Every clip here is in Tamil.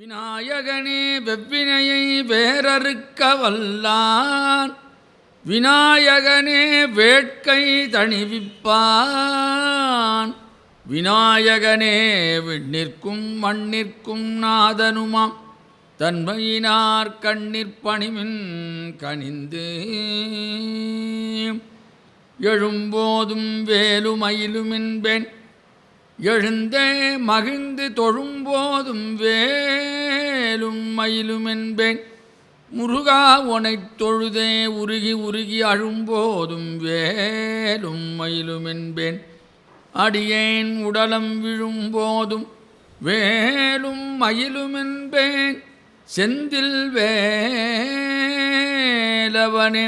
விநாயகனே வெவ்வினையை வேறறுக்க வல்லான் விநாயகனே வேட்கை தணிவிப்பான் விநாயகனே விண்ணிற்கும் மண்ணிற்கும் நாதனுமாம். தன்மையினார் கண்ணிற் பணிமின் கனிந்து. எழும்போதும் வேலுமயிலுமின்பேன். எழுந்தே மகிழ்ந்து தொழும்போதும் வேலும் மயிலும் என்பேன் முருகா உனைத் தொழுதே உருகி உருகி அழும்போதும் வேலும் மயிலும் என்பேன் அடியேன் உடலம் விழும்போதும் வேலும் மயிலும் என்பேன் செந்தில் வேலவனே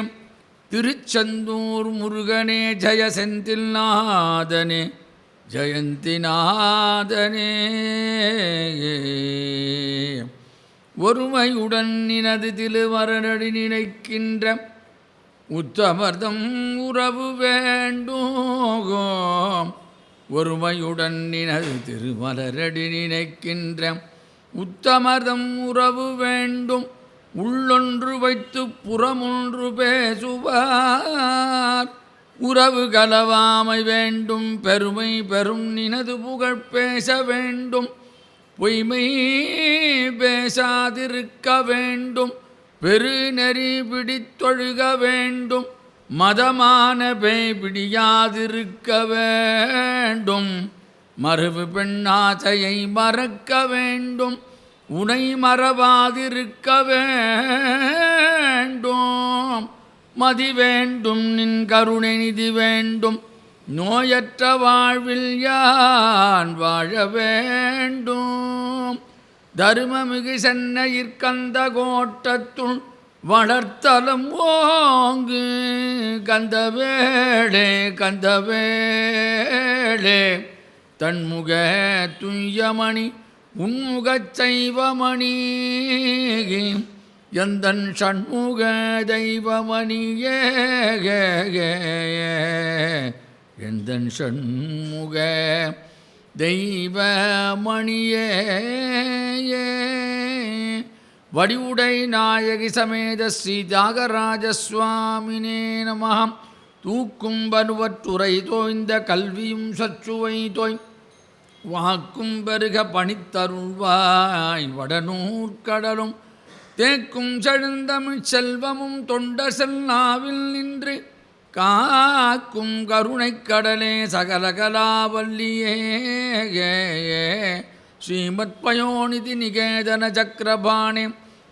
திருச்செந்தூர் முருகனே ஜெய செந்தில் நாதனே ஜெயந்திநாதனே. ஒருமையுடன் நினது திருவரடி நினைக்கின்ற உத்தமர்தம் உறவு வேண்டும் ஒருமையுடன் நினது திருமலரடி நினைக்கின்ற உத்தமர்தம் உறவு வேண்டும். உள்ளொன்று வைத்து புறமொன்று பேசுவார். உறவு கலவாமை வேண்டும் பெருமை பெரும் நினது புகழ் பேச வேண்டும். பொய்மை பேசாதிருக்க வேண்டும் பெருநெறி பிடித்தொழுக வேண்டும். மதமான பேய் பிடியாதிருக்க வேண்டும். மறுவு பெண்ணாசையை மறக்க வேண்டும். உனை மறவாதிருக்க வேண்டும். மதி வேண்டும் நின் கருணை நிதி வேண்டும். நோயற்ற வாழ்வில் யான் வாழ வேண்டும். தருமமிகு சென்னையிற்கந்த கோட்டத்துள் வளர்த்தலம் ஓங்கு. கந்தவேளே கந்தவேளே தன்முக துய்யமணி உன்முகச் சைவமணி எந்தன் சண்முக தெய்வமணியே எந்தன் சண்முக தெய்வமணியே வடிவுடை நாயகி சமேத ஸ்ரீ தியாகராஜசுவாமினே நமகம் தூக்கும் பருவற்றுரை தோய்ந்த கல்வியும் சச்சுவை தோய். வாக்கும் பெருக பணித்தருள்வாய் வடநூற்கடலும் தேக்கும் செழுந்தமிழ் செல்வமும் தொண்ட செல்லாவில் நின்று காக்கும் கருணைக் கடலே சகலகலாவல்லியே ஸ்ரீமத் பயோநிதி நிகேதன சக்கரபாணி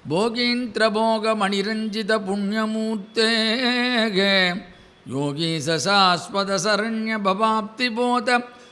போகீந்திர போக மணிரஞ்சித புண்ணியமூர்த்தே யோகீசசாஸ்வத சரண்ய பவாப்தி போத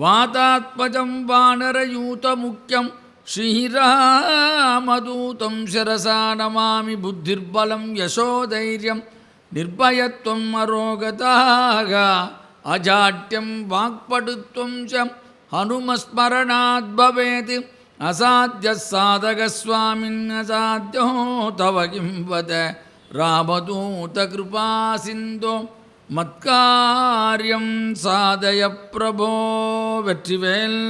வாதாத்மஜம் வானரயூதமுக்கியம். ஸ்ரீராமதூதம் சிரசா நமாமி புத்திர்பலம் யசோதைரியம். நிர்பயத்துவம் அரோகதாக அஜாட்டியம் வாக்படுத்துவம் சம். ஹனுமஸ்மரணாத் பவேதி. அசாத்திய சாதகஸ்வாமின் அசாத்தியோ தவ கிம் வத. ராமதூத கிருபா சிந்தோம். மத்காரியம் சாதய பிரபோ வெற்றிவேல்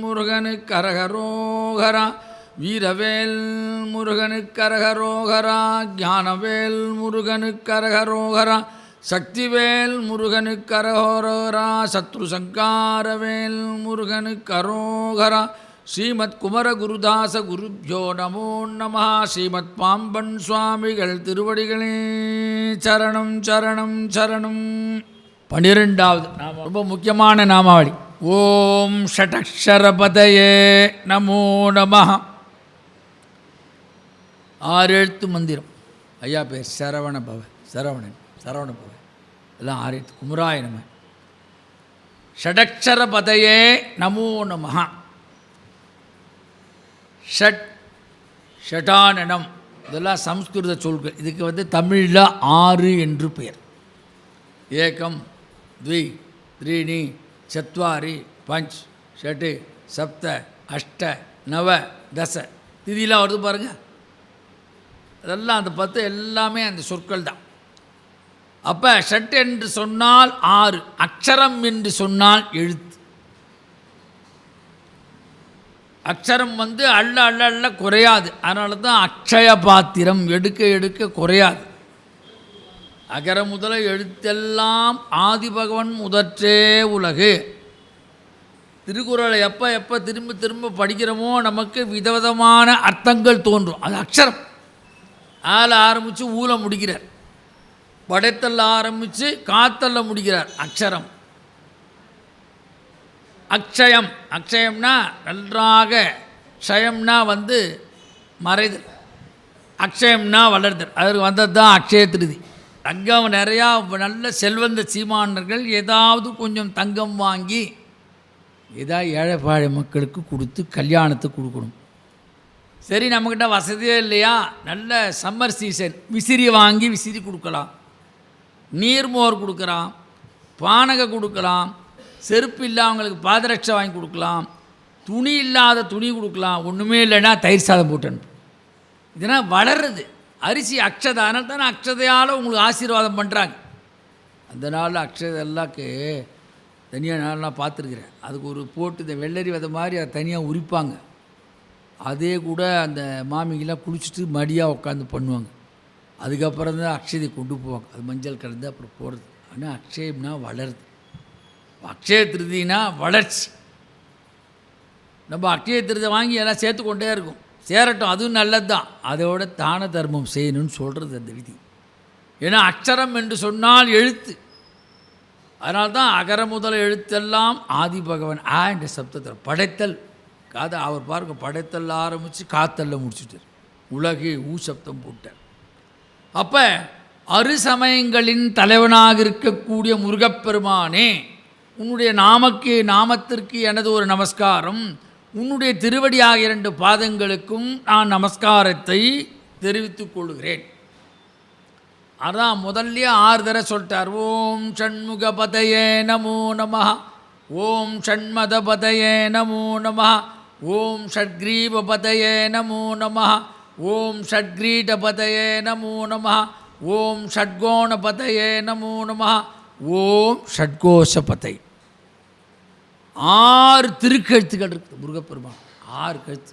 முருகனு கரகரோகரா வீரவேல் முருகனு கரகரோகரா ஞானவேல் முருகனு கரகரோகரா சக்திவேல் முருகனு கரகரோகரா சத்ருசங்காரவேல் முருகனு கரோகரா ஸ்ரீமத் குமரகுருதாச குருப்பியோ நமோ நம ஸ்ரீமத் பாம்பன் சுவாமிகள் திருவடிகளே சரணம் சரணம் சரணம். பன்னிரெண்டாவது நாம ரொம்ப முக்கியமான நாமாவளி. ஓம் ஷடக்ஷரபதயே நமோ நம ஆறு எழுத்து மந்திரம். ஐயா பேர் சரவண பவ சரவணன் சரவண பவ. எல்லாம் ஆறு எழுத்து குமராய நம. ஷடக்ஷரபதயே நமோ நமஹா. ஷட் ஷடானனம் இதெல்லாம் சம்ஸ்கிருத சொற்கள். இதுக்கு வந்து தமிழில் ஆறு என்று பெயர். ஏகம் த்வி த்ரீணி சத்வாரி பஞ்ச் ஷட்டு சப்த அஷ்ட நவ தச. திதிலாம் வருது பாருங்கள் அதெல்லாம் அந்த பத்து எல்லாமே அந்த சொற்கள் தான். அப்போ ஷட் என்று சொன்னால் ஆறு அக்ஷரம் என்று சொன்னால் எழுத்து. அக்ஷரம் வந்து அள்ள அள்ள அள்ள குறையாது. அதனால தான் அக்ஷய பாத்திரம் எடுக்க எடுக்க குறையாது. அகர முதல எழுத்தெல்லாம் ஆதி பகவன் முதற்றே உலகு. திருக்குறளை எப்போ எப்போ திரும்ப திரும்ப படிக்கிறோமோ நமக்கு விதவிதமான அர்த்தங்கள் தோன்றும். அது அக்ஷரம். ஆல ஆரம்பித்து ஊல முடிக்கிறார். படைத்தல்ல ஆரம்பித்து காத்தல்ல முடிக்கிறார் அக்ஷரம். அக்ஷயம். அக்ஷயம்னா நன்றாக க்ஷயம்னா வந்து மறைதல். அக்ஷயம்னா வளர்தல். அதற்கு வந்தது தான் அக்ஷய திருதி. தங்கம் நிறையா நல்ல செல்வந்த சீமானர்கள் ஏதாவது கொஞ்சம் தங்கம் வாங்கி ஏதாவது ஏழைப்பாழை மக்களுக்கு கொடுத்து கல்யாணத்துக்கு கொடுக்கணும். சரி நம்மக்கிட்ட வசதியே இல்லையா? நல்ல சம்மர் சீசன். விசிறி வாங்கி விசிறி கொடுக்கலாம். நீர்மோர் கொடுக்குறான் பானகை கொடுக்கலாம். செருப்பு இல்லாதவங்களுக்கு பாதரட்சை வாங்கி கொடுக்கலாம். துணி இல்லாத துணி கொடுக்கலாம். ஒன்றுமே இல்லைன்னா தயிர் சாதம் போட்டு அனுப்பு. இதெல்லாம் வளருது. அரிசி அக்ஷதை. அதனால தானே அக்ஷதையால் உங்களுக்கு ஆசீர்வாதம் பண்ணுறாங்க அந்த நாளில் அக்ஷதை எல்லாக்கு தனியாக நாளெலாம் பார்த்துருக்குறேன். அதுக்கு ஒரு போட்டு இந்த வெள்ளரி விதை மாதிரி அதை தனியாக உரிப்பாங்க. அதே கூட அந்த மாமிங்கெல்லாம் குளிச்சுட்டு மடியாக உட்காந்து பண்ணுவாங்க. அதுக்கப்புறம் தான் அக்ஷதை கொண்டு போவாங்க. அது மஞ்சள் கலந்து அப்புறம் போகிறது ஆனால் அக்ஷயம்னா வளருது. அக்ஷய திருதினா வளர்ச்சி. நம்ம அக்ஷய திருதை வாங்கி எல்லாம் சேர்த்து கொண்டே இருக்கும். சேரட்டும் அதுவும் நல்லது தான் அதோட தான தர்மம் செய்யணும்னு சொல்கிறது அந்த விதி. ஏன்னா அக்ஷரம் என்று சொன்னால் எழுத்து. அதனால்தான் அகர முதல எழுத்தெல்லாம் ஆதி பகவன் ஆ என்ற சப்தத்தில் படைத்தல். காத அவர் பாருங்க படைத்தல் ஆரம்பித்து காத்தல்ல முடிச்சுட்டார். உலகே ஊ சப்தம் போட்டார். அப்போ அரு சமயங்களின் தலைவனாக இருக்கக்கூடிய முருகப்பெருமானே உன்னுடைய நாமக்கு நாமத்திற்கு எனது ஒரு நமஸ்காரம். உன்னுடைய திருவடியாக இரண்டு பாதங்களுக்கும் நான் நமஸ்காரத்தை தெரிவித்துக் கொள்கிறேன். அதான் முதல்லயே ஆறு தர சொல்லிட்டார். ஓம் ஷண்முகபதயே நமோ நம ஓம் ஷண்மத பதையே நமோ நம ஓம் ஷட்கிரீபபதயே நமோ நம ஓம் ஷட்கிரீடபதயே நமோ நம ஓம் ஷட்கோணபதயே நமோ நம ஓம் ஷட்கோஷபதை ஆறு திருக்கழுத்துக்கள் இருக்குது முருகப்பெருமான். ஆறு கழுத்து.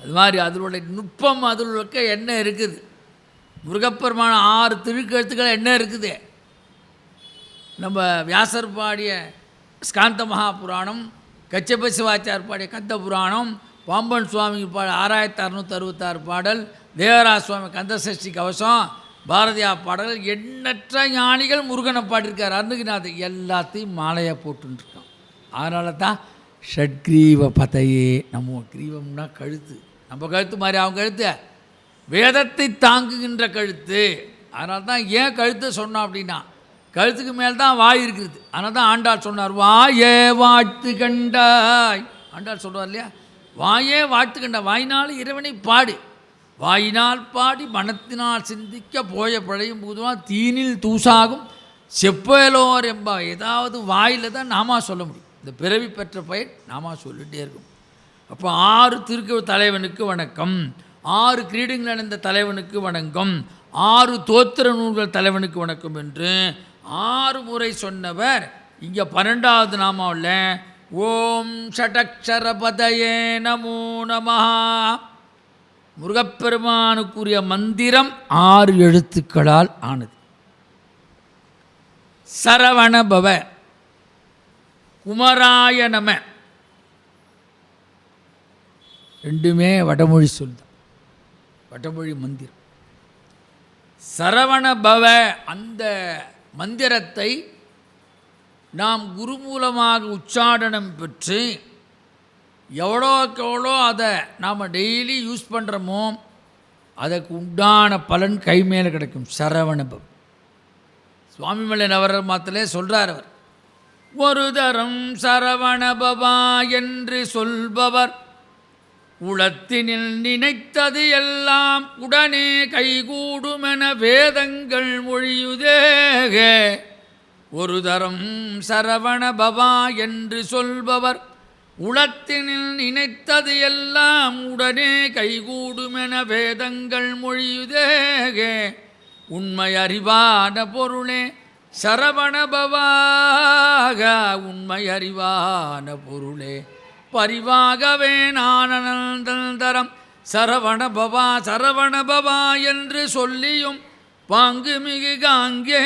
அது மாதிரி அதனுடைய நுட்பம் அதில் இருக்க என்ன இருக்குது? முருகப்பெருமான ஆறு திருக்கழுத்துக்கள் என்ன இருக்குது? நம்ம வியாசர் பாடிய ஸ்காந்த மகாபுராணம் கச்சப சிவாச்சார் பாடிய கந்த புராணம் பாம்பன் சுவாமி பாடல் ஆறாயிரத்தி அறுநூற்றி அறுபத்தாறு பாடல் தேவராஜ சுவாமி கந்தசஷ்டி கவசம் பாரதியா பாடல்கள் எண்ணற்ற ஞானிகள் முருகனை பாடியிருக்கார். அருணகிநாதன் எல்லாத்தையும் மாலையாக போட்டுருக்கான் அதனால தான் ஷட்கிரீவ பதையே நம்ம கிரீவம்னா கழுத்து. நம்ம கழுத்து மாதிரி அவங்க கழுத்து. வேதத்தை தாங்குகின்ற கழுத்து. அதனால தான் ஏன் கழுத்தை சொன்னோம் அப்படின்னா கழுத்துக்கு மேல் தான் வாய் இருக்குது. அதனால் தான் ஆண்டாள் சொன்னார் வாயே வாழ்த்து கண்டாய். ஆண்டாள் சொல்கிறார் இல்லையா? வாயே வாழ்த்து கண்டா வாயினால் இறைவனை பாடு. வாயினால் பாடி மனத்தினால் சிந்திக்க போய பழையும் போதுவான் தீனில் தூசாகும். செப்பலோர் என்பா ஏதாவது வாயில் தான் நாமா சொல்ல முடியும். இந்த பிறவி பெற்ற பயன் நாமா சொல்லிகிட்டே இருக்கும். அப்போ ஆறு திருக்க தலைவனுக்கு வணக்கம். ஆறு கிரீடங்கள் அடைந்த தலைவனுக்கு வணக்கம் ஆறு தோத்திர நூல்கள் தலைவனுக்கு வணக்கம் என்று ஆறு முறை சொன்னவர் இங்கே பன்னெண்டாவது நாமாவில் ஓம் ஷடக்ஷரபதயே நமோ நமஹா. முருகப்பெருமானுக்குரிய மந்திரம் ஆறு எழுத்துக்களால் ஆனது. சரவணபவ குமராய நம ரெண்டுமே வடமொழி சொல் தான். வடமொழி மந்திரம். சரவணபவ அந்த மந்திரத்தை நாம் குரு மூலமாக உச்சாடனம் பெற்று எவ்வளோக்கு எவ்வளோ அதை நாம் டெய்லி யூஸ் பண்ணுறோமோ அதுக்கு உண்டான பலன் கை மேலே கிடைக்கும். சரவணபவ சுவாமிமலை நவரமாத்திலே சொல்கிறார் அவர். ஒரு தரம் சரவணபவா என்று சொல்பவர் உளத்தினில் நினைத்தது எல்லாம் உடனே கைகூடுமென வேதங்கள் மொழியுதேக ஒரு தரம் சரவணபவா என்று சொல்பவர் உளத்தினில் நினைத்தது எல்லாம் உடனே கைகூடுமென வேதங்கள் மொழியுதேக. உண்மை அறிவான பொருளே சரவணபவாக உண்மை அறிவான பொருளே. பரிவாகவே நானந்தரம் சரவண சரவணபவா சரவண என்று சொல்லியும் பாங்கு மிகு காங்கே.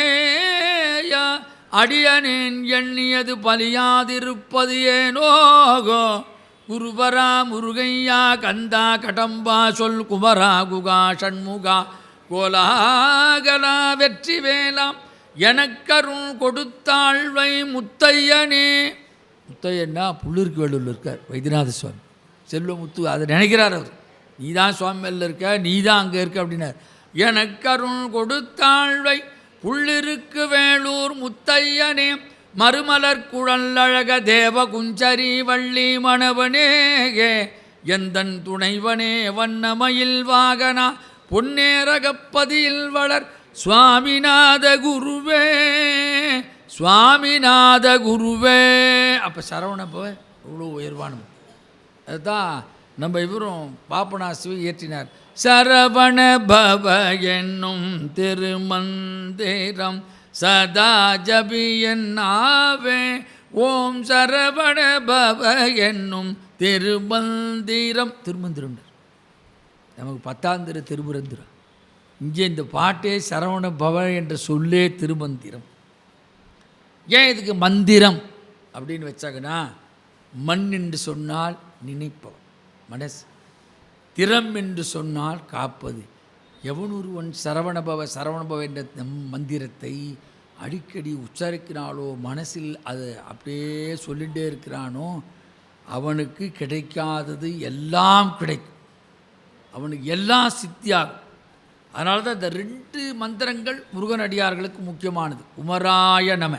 அடியனேன் எண்ணியது பலியாதிருப்பது ஏனோகோ? குருவரா முருகையா கந்தா கடம்பா சொல் குமரா குகா ஷண்முகா கோலாகலா வெற்றி வேலாம் எனக்கருள் கொடுத்தாழ்வை முத்தையனே. முத்தையன்னா புள்ளிருக்கு வேலூரில் இருக்கார் வைத்தியநாத சுவாமி. செல்வ முத்து அதை நினைக்கிறார் அவர். நீ தான் இருக்க நீ தான் அங்கே இருக்க அப்படின்னார். எனக்கருள் கொடுத்தாழ்வை உள்ளிருக்கு வேலூர் முத்தையனே மறுமலர் குழல்லழக தேவ குஞ்சரி வள்ளி மணவனேகே எந்தன் துணைவனே வண்ணமயில் வாகனா பொன்னேரகப்பதியில் வளர் சுவாமிநாத குருவே சுவாமிநாத குருவே. அப்போ சரவணப்போ இவ்வளோ உயர்வானவன். அதுதான் நம்ம இவரும் பாப்பனாசுவை இயற்றினார் சரவண பவ என்னும் திருமந்திரம் சதா ஜபியன்னாவே ஓம் சரவண பவ என்னும் திருமந்திரம். திருமந்திரம் நமக்கு பத்தாந்திர திருமந்திரம். இங்கே இந்த பாட்டே சரவண பவ என்ற சொல்லே திருமந்திரம். ஏன் இதுக்கு மந்திரம் அப்படின்னு வச்சாங்கன்னா மண் என்று சொன்னால் நினைப்பவன். மனசு. திறம் என்று சொன்னால் காப்பது. எவனொருவன் சரவணபவ சரவணபவ என்ற நம் மந்திரத்தை அடிக்கடி உச்சரிக்கிறாளோ மனசில் அது அப்படியே சொல்லிகிட்டே இருக்கிறானோ அவனுக்கு கிடைக்காதது எல்லாம் கிடைக்கும். அவனுக்கு எல்லாம் சித்தியாகும். அதனால தான் இந்த ரெண்டு மந்திரங்கள் முருகனடியார்களுக்கு முக்கியமானது. உமராய நம.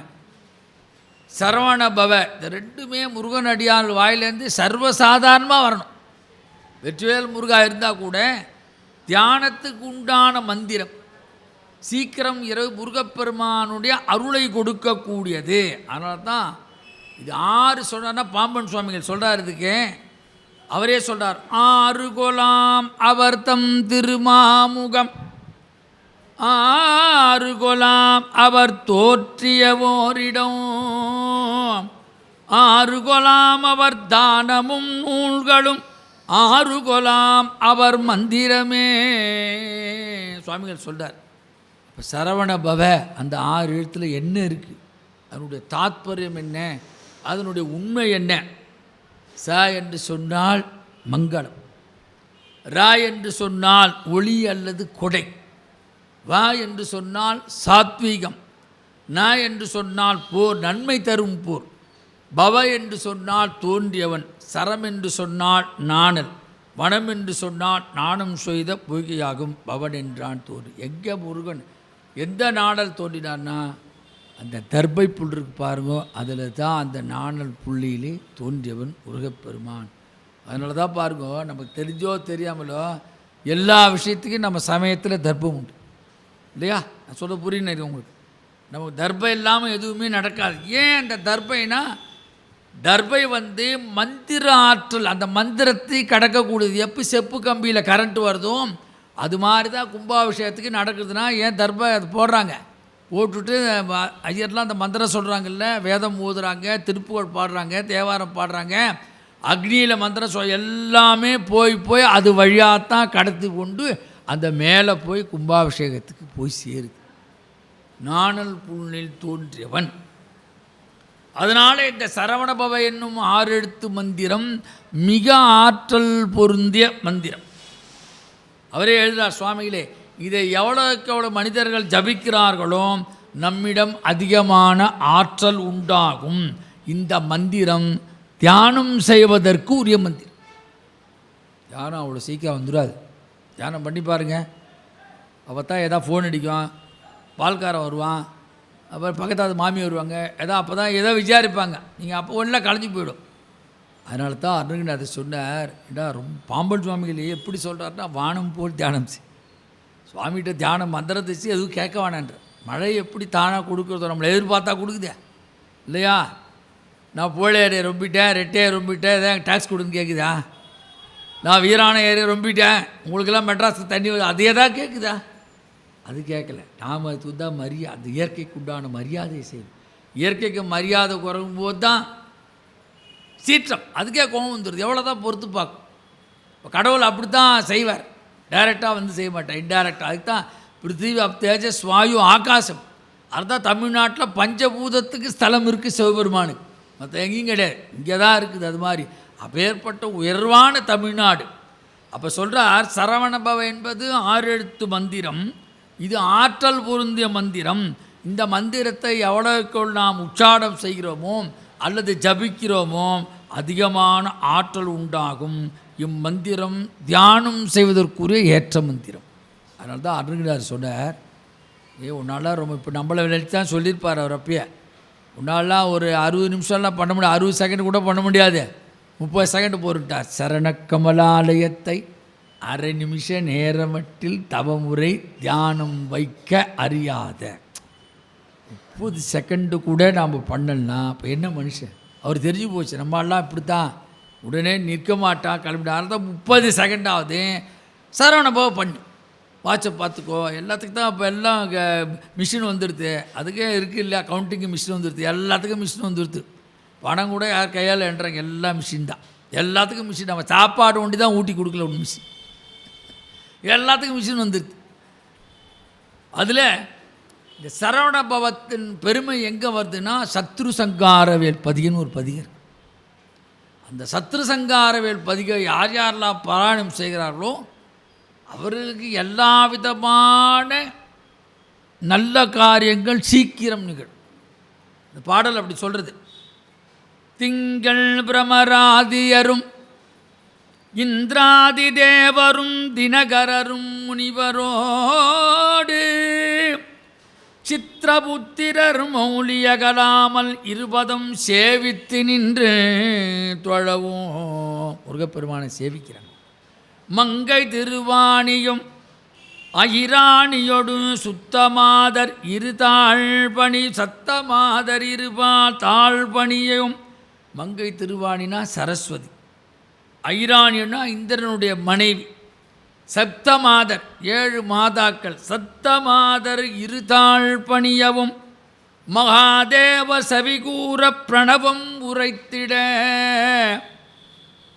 சரவண பவ இந்த ரெண்டுமே முருகன் அடியார் வாயிலேருந்து சர்வசாதாரணமாக வரணும். வெற்றிவேல் முருகா இருந்தால் கூட தியானத்துக்கு உண்டான மந்திரம் சீக்கிரம் இரவு முருகப்பெருமானுடைய அருளை கொடுக்கக்கூடியது. அதனால தான் இது ஆறு சொல்கிறார்னா பாம்பன் சுவாமிகள் சொல்கிறார் இதுக்கு. அவரே சொல்கிறார் ஆறு கொலாம் அவர் தம் திருமாமுகம். ஆறு கொலாம் அவர் தோற்றிய ஓரிடம் ஆறு கொலாம் அவர் தானமும் நூல்களும். ஆறு கொலாம் அவர் மந்திரமே. சுவாமிகள் சொல்கிறார் இப்போ சரவண பவ அந்த ஆறு எழுத்தில் என்ன இருக்குது அதனுடைய தாத்பரியம் என்ன? அதனுடைய உண்மை என்ன? ச என்று சொன்னால் மங்களம். ரா என்று சொன்னால் ஒளி அல்லது கொடை. வா என்று சொன்னால் சாத்வீகம். ந என்று சொன்னால் போர் நன்மை தரும் போர். பவ என்று சொன்னால் தோன்றியவன். சரம் என்று சொன்னால் நாணல் வனம் என்று சொன்னால் நாணம் செய்த பொய்கையாகும் பவன் என்றான் தோன்று எங்கே முருகன்? எந்த நாடல் தோன்றினான்னா அந்த தர்பை புல் இருக்கு பாருங்க அதில் தான் அந்த நாணல் புள்ளியிலே தோன்றியவன் முருகப்பெருமான். அதனால தான் பாருங்க நமக்கு தெரிஞ்சோ தெரியாமலோ எல்லா விஷயத்துக்கும் நம்ம சமயத்தில் தர்ப்பம் உண்டு. இல்லையா? நான் சொல்ல புரியுது உங்களுக்கு. நமக்கு தர்பம் இல்லாமல் எதுவுமே நடக்காது. ஏன் அந்த தர்பைனா தர்பை வந்து மந்திர ஆற்றல் அந்த மந்திரத்தை கடக்கக்கூடியது. எப்போ செப்பு கம்பியில் கரண்ட் வருதோ அது மாதிரி தான் கும்பாபிஷேகத்துக்கு நடக்குதுன்னா ஏன் தர்பை அது போடுறாங்க? போட்டுட்டு ஐயர்லாம் அந்த மந்திரம் சொல்கிறாங்கல்ல வேதம் ஓதுறாங்க திருப்புகழ் பாடுறாங்க தேவாரம் பாடுறாங்க அக்னியில் மந்திரம் சொல் எல்லாமே போய் போய் அது வழியாகத்தான் கடத்தி கொண்டு அந்த மேலே போய் கும்பாபிஷேகத்துக்கு போய் சேருது. நாணல் புல்லில் தோன்றியவன். அதனால் இந்த சரவணபவ என்னும் ஆறெழுத்து மந்திரம் மிக ஆற்றல் பொருந்திய மந்திரம். அவரே எழுதார் சுவாமிகளே இதை எவ்வளோக்கு எவ்வளோ மனிதர்கள் ஜபிக்கிறார்களோ நம்மிடம் அதிகமான ஆற்றல் உண்டாகும். இந்த மந்திரம் தியானம் செய்வதற்கு உரிய மந்திரம். தியானம் அவ்வளோ சீக்கிரம் வந்துடாது. தியானம் பண்ணி பாருங்க. அப்போ தான் எதாவது ஃபோன் அடிக்கும் பால்காரன் வருவான் அப்புறம் பக்கத்தாவது மாமி வருவாங்க. ஏதோ அப்போ தான் ஏதோ விசாரிப்பாங்க. நீங்கள் அப்போ ஒன்றா கலைஞ்சு போயிடும். அதனால தான் அருணகிரிநாதர் சொன்னார். இடா ரொம்ப பாம்பன் சுவாமிகள் எப்படி சொல்கிறாருன்னா வானம் போல் தியானம் செய். சுவாமிகிட்ட தியானம் மந்திரத்தை செய் எதுவும் கேட்க வேணான்ற மழை எப்படி தானாக கொடுக்குறதோ நம்மளை எதிர்பார்த்தா கொடுக்குதே. இல்லையா? நான் போல ஏரியை ரொம்பிட்டேன் ரெட்டையை ரொம்பிட்டேன் எதாவது டேக்ஸ் கொடுன்னு கேட்குதா நான் வீரான ஏரியை ரொம்பிட்டேன். உங்களுக்கெல்லாம் மெட்ராஸுக்கு தண்ணி அதே தான் கேட்குதா அது கேட்கல. நாம் அதுக்கு தான் மரியாதை அந்த இயற்கைக்கு உண்டான மரியாதையை செய்யும் இயற்கைக்கு மரியாதை குறையும் போது தான் சீற்றம். அதுக்கே கோபம் வந்துடுது எவ்வளோ தான் பொறுத்து பார்க்கும். இப்போ கடவுள் அப்படி தான் செய்வார். டைரெக்டாக வந்து செய்ய மாட்டார். இன்டைரக்டாக அதுக்கு தான் பிருத்திவி அப் தேஜஸ் வாயு ஆகாசம். அதுதான் தமிழ்நாட்டில் பஞ்சபூதத்துக்கு ஸ்தலம் இருக்குது சிவபெருமானுக்கு. மற்ற எங்கேயும் கிடையாது. இங்கே தான் இருக்குது அது மாதிரி. அப்பேற்பட்ட உயர்வான தமிழ்நாடு. அப்போ சொல்கிறார் சரவணபவ என்பது ஆறு எழுத்து மந்திரம். இது ஆற்றல் பொருந்திய மந்திரம். இந்த மந்திரத்தை எவ்வளவுக்குள் நாம் உச்சாடம் செய்கிறோமோ அல்லது ஜபிக்கிறோமோ அதிகமான ஆற்றல் உண்டாகும். இம்மந்திரம் தியானம் செய்வதற்குரிய ஏற்ற மந்திரம். அதனால தான் அருணகிரியார் சொன்னார் ஏ உன்னால் ரொம்ப இப்போ நம்மளை நினைச்சு தான் சொல்லியிருப்பார் அவர் அப்பயே. உன்னாலாம் ஒரு அறுபது நிமிஷம்லாம் பண்ண முடியாது அறுபது செகண்ட் கூட பண்ண முடியாது. முப்பது செகண்ட் போட்டுட்டார் சரண கமலாலயத்தை அரை நிமிஷ நேரமட்டில் தவமுறை தியானம் வைக்க அறியாத. முப்பது செகண்டு கூட நாம் பண்ணலாம் இப்போ என்ன மனுஷன்? அவர் தெரிஞ்சு போச்சு நம்மளாம் இப்படி தான் உடனே நிற்க மாட்டான் கிளம்பிட்டான் தான் முப்பது செகண்ட் ஆகுது. சரவண போக பண்ணு. வாட்சை பார்த்துக்கோ. எல்லாத்துக்கும் தான் இப்போ எல்லாம் மிஷின் வந்துடுது அதுக்கே இருக்குது இல்லையா? கவுண்டிங்கு மிஷின் வந்துடுது எல்லாத்துக்கும் மிஷின் வந்துடுது பணம் கூட யார் கையால் என்றாங்க. எல்லாம் மிஷின் தான். எல்லாத்துக்கும் மிஷின் நம்ம சாப்பாடு ஒண்டி தான் ஊட்டி கொடுக்கல ஒன்று மிஷின் எல்லாத்துக்கும் மிஷின் வந்துடுது அதில் இந்த சரவண பவத்தின் பெருமை எங்கே வருதுன்னா சத்ரு சங்காரவேல் பதிகன்னு ஒரு பதிகர் அந்த சத்ரு சங்காரவேல் பதிகை யார் யாரெல்லாம் பாராயணம் செய்கிறார்களோ அவர்களுக்கு எல்லா விதமான நல்ல காரியங்கள் சீக்கிரம் நிகழும். இந்த பாடல் அப்படி சொல்கிறது திங்கள் பிரமராதியரும் இந்திராதி தேவரும் தினகரரும் முனிவரோடு. சித்திரபுத்திரர் மௌலியகலாமல் இருபதம் சேவித்து நின்று தொழவும். முருகப்பெருமானை சேவிக்கிறாங்க மங்கை திருவாணியும் அயிராணியொடு சுத்தமாதர் இரு தாழ்பணி சத்தமாதர் இருபா தாழ்பணியும் மங்கை திருவாணினா சரஸ்வதி. ஐராணியன்னா இந்திரனுடைய மனைவி. சப்தமாதர் ஏழு மாதாக்கள். சப்தமாதர் இருதாள் பணியவும் மகாதேவ சவிகூர பிரணவம் உரைத்திட.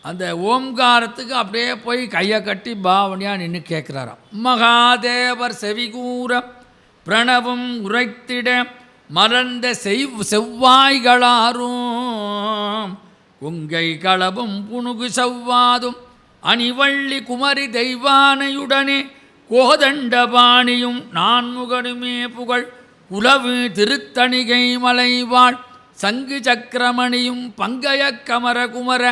அந்த ஓம்காரத்துக்கு அப்படியே போய் கையை கட்டி பாவனையாக நின்று கேட்குறாராம் மகாதேவர் செவிகூர பிரணவம் உரைத்திட மலர்ந்த செவ் செவ்வாய்களாரும். உங்கை களவும் புணுகு செவ்வாதும் அணிவள்ளி குமரி தெய்வானையுடனே கோதண்டபாணியும் நான்முகனுமே புகழ். உலவு திருத்தணிகை மலைவாழ் சங்கு சக்கரமணியும் பங்கய கமர குமர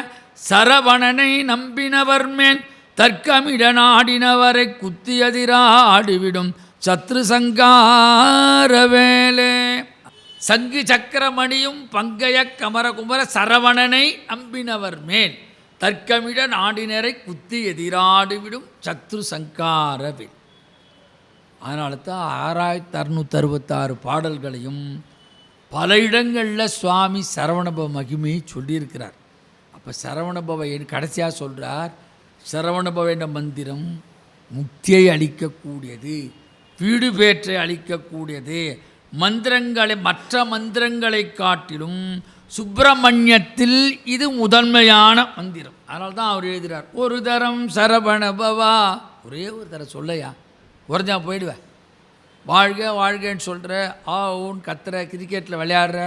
சரவணனை நம்பினவர் மேல் தர்க்கமிட நாடினவரை குத்தியதிராடிவிடும் சத்ரு சங்காரவேலே. சங்கு சக்கரமணியும் பங்கய கமரகுமர சரவணனை நம்பினவர் மேல் தர்க்கமிட நாடினரை குத்தி எதிராடிவிடும் சத்ரு சங்காரவில். அதனால தான் ஆறாயிரத்தி அறுநூற்றி அறுபத்தாறு பாடல்களையும் பல இடங்களில் சுவாமி சரவணபவ மகிமையை சொல்லியிருக்கிறார். அப்போ சரவணபவ கடைசியாக சொல்கிறார் சரவணபவ என்ற மந்திரம் முக்தியை அளிக்கக்கூடியது வீடு பேற்றை அளிக்கக்கூடியது மந்திரங்களை மற்ற மந்திரங்களை காட்டிலும் சுப்பிரமணியத்தில் இது முதன்மையான மந்திரம். அதனால தான் அவர் எழுதுகிறார் ஒரு தரம் சரவணபவா ஒரே ஒரு தரம் சொல்லையா? உறைஞ்சா போயிடுவேன் வாழ்க வாழ்கன்னு சொல்கிற ஆ ஊன் கத்துற கிரிக்கெட்டில் விளையாடுற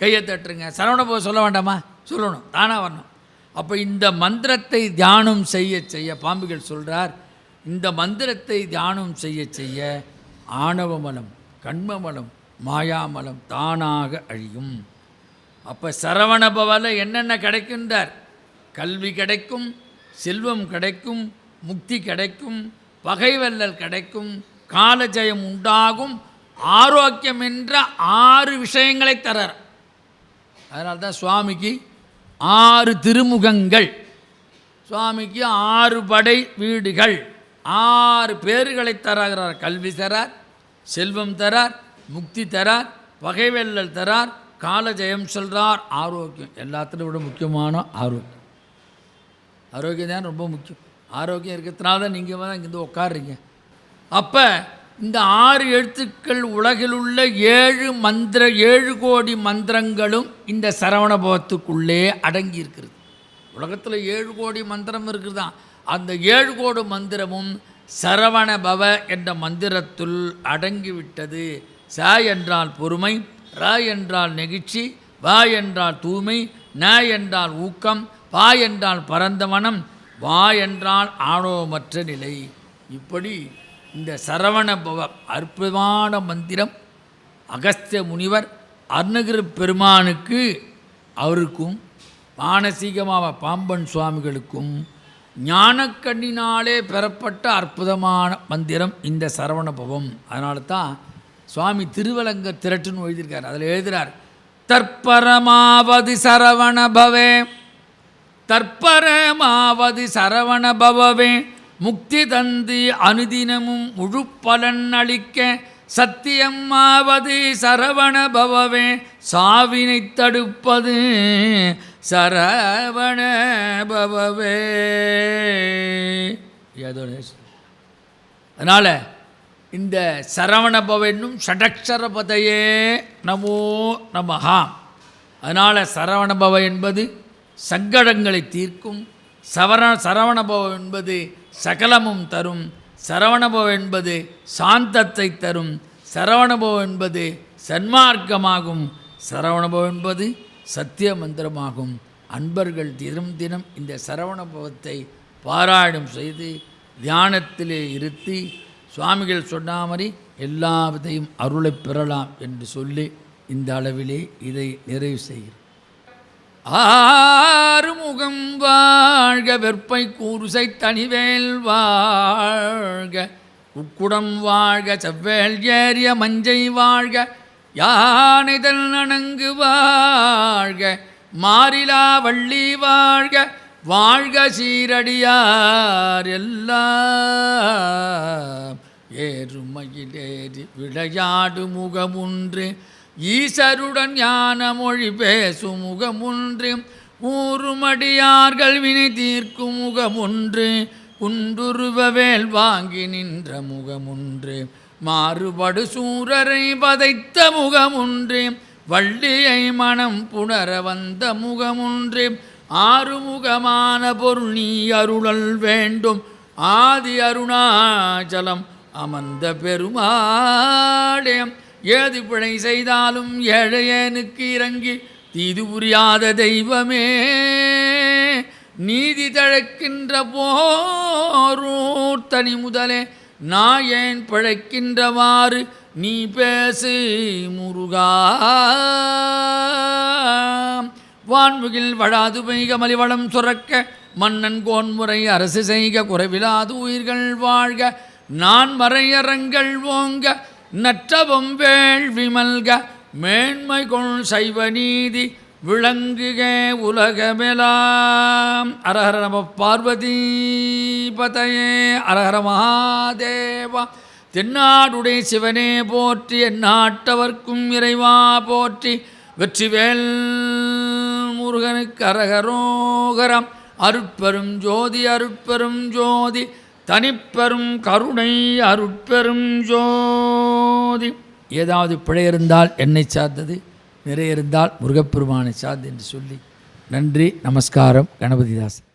கையை தட்டுருங்க. சரவணபவ சொல்ல வேண்டாமா? சொல்லணும் தானாக வரணும். அப்போ இந்த மந்திரத்தை தியானம் செய்ய செய்ய பாம்புகள் சொல்கிறார் இந்த மந்திரத்தை தியானம் செய்ய செய்ய ஆணவ மலம் கண்ம மலம் மாயாமலம் தானாக அழியும். அப்போ சரவணபவல என்னென்ன கிடைக்கின்றார்? கல்வி கிடைக்கும் செல்வம் கிடைக்கும் முக்தி கிடைக்கும் பகைவல்லல் கிடைக்கும் காலஜயம் உண்டாகும் ஆரோக்கியம் என்ற ஆறு விஷயங்களை தரார். அதனால தான் சுவாமிக்கு ஆறு திருமுகங்கள். சுவாமிக்கு ஆறு படை வீடுகள். ஆறு பேர்களை தராகிறார். கல்வி தரார் செல்வம் தரார் முக்தி தரார் வகைவெல்லல் தரார் கால ஜெயம் சொல்கிறார் ஆரோக்கியம். எல்லாத்திலும் விட முக்கியமான ஆரோக்கியம். ஆரோக்கியம் தான் ரொம்ப முக்கியம். ஆரோக்கியம் இருக்கிறதுனால தான் நீங்கள் தான் இங்கே உட்காடுறீங்க அப்போ இந்த ஆறு எழுத்துக்கள் உலகில் உள்ள ஏழு மந்திர ஏழு கோடி மந்திரங்களும் இந்த சரவணபவத்துக்குள்ளே அடங்கி இருக்கிறது. உலகத்தில் ஏழு கோடி மந்திரம் இருக்குதான் அந்த ஏழு கோடி மந்திரமும் சரவண பவ என்ற மந்திரத்துள் அடங்கிவிட்டது ச என்றால் பொறுமை ர என்றால் நெகிழ்ச்சி வ என்றால் தூய்மை ந என்றால் ஊக்கம் பா என்றால் பரந்த மனம் வா என்றால் ஆணவமற்ற நிலை. இப்படி இந்த சரவண பவ அற்புதமான மந்திரம் அகஸ்திய முனிவர் அருணகிரி பெருமானுக்கு அவருக்கும் மானசீகமாக பாம்பன் சுவாமிகளுக்கும் ஞானக்கண்ணினாலே பெறப்பட்ட அற்புதமான மந்திரம் இந்த சரவண பவம். அதனால தான் சுவாமி திருவலங்க திரட்டுன்னு எழுதியிருக்கார். அதில் எழுதுகிறார் தற்பரமாவது சரவண பவே தற்பரமாவது சரவண பவவே முக்தி தந்தி அனுதினமும் முழு பலன் அளிக்க சத்தியம்மாவது சரவண பவவே சாவினை தடுப்பது சரவண பவவே. ஏதோ அதனால் இந்த சரவண ஷடக்ஷரபதையே என்னும் நமோ நமஹா. அதனால் சரவணபவ என்பது சங்கடங்களை தீர்க்கும் சவர சரவணபவ என்பது சகலமும் தரும் சரவணபவ என்பது சாந்தத்தை தரும் சரவணபவ என்பது சன்மார்க்கமாகும் சரவணபவ என்பது சத்திய மந்திரமாகும் அன்பர்கள் தினம் தினம் இந்த சரவணபவத்தை பாராயணம் செய்து தியானத்திலே இருத்தி சுவாமிகள் சொன்ன மாதிரி எல்லாவற்றையும் அருளைப் பெறலாம் என்று சொல்லி இந்த அளவிலே இதை நிறைவு செய்கிறார் ஆறுமுகம் வாழ்க வெற்பை கூறுசை தனிவேல் வாழ்க உக்குடம் வாழ்க செவ்வேல் ஏறிய மஞ்சை வாழ்க யானைதல் நனங்கு வாழ்க மாறிலா வள்ளி வாழ்க வாழ்க சீரடியார் எல்லாம். ஏறுமையிலேறி விளையாடு முகமுன்று. ஈசருடன் ஞான மொழி பேசு முகமுன்று. ஊறுமடியார்கள் வினை தீர்க்கும் முகமுன்று. குண்டுருவவேல் வாங்கி நின்ற முகமுன்று. மாறுபடு சூரரை பதைத்த முகமுன்று. வள்ளியை மனம் புணர வந்த முகமுன்று. ஆறுமுகமான பொருள் நீ அருளல் வேண்டும். ஆதி அருணாச்சலம் அமர்ந்த பெருமாளே ஏது பிழை செய்தாலும் ஏழையனுக்கு இறங்கி தீது புரியாத தெய்வமே நீதி தழக்கின்ற போரூர்த்தனி முதலே நான் ஏன் பிழைக்கின்றவாறு நீ பேசு முருகா. வான்முகில் வழாது பெய்க மலிவளம் சுரக்க மன்னன் கோன்முறை அரசு செய்க குறைவிலாது உயிர்கள் வாழ்க நான் மறையறங்கள் ஓங்க நற்றவம் வேள்வி மல்க மேன்மை கொள் சைவ நீதி விளங்குக உலகமெலாம். அரஹர நம பார்வதி பதையே அரஹர மகாதேவா. தென்னாடுடைய சிவனே போற்றி எந்நாட்டவர்க்கும் இறைவா போற்றி வெற்றிவேல் முருகனுக்கு அரகரோகரம். அருட்பெரும் ஜோதி அருட்பெரும் ஜோதி தனிப்பெரும் கருணை அருட்பெரும் ஜோதி. ஏதாவது பிழை இருந்தால் என்னை சார்ந்தது நிறைய இருந்தால் முருகப்பெருமானை சார்ந்து என்று சொல்லி நன்றி நமஸ்காரம் கணபதிதாசன்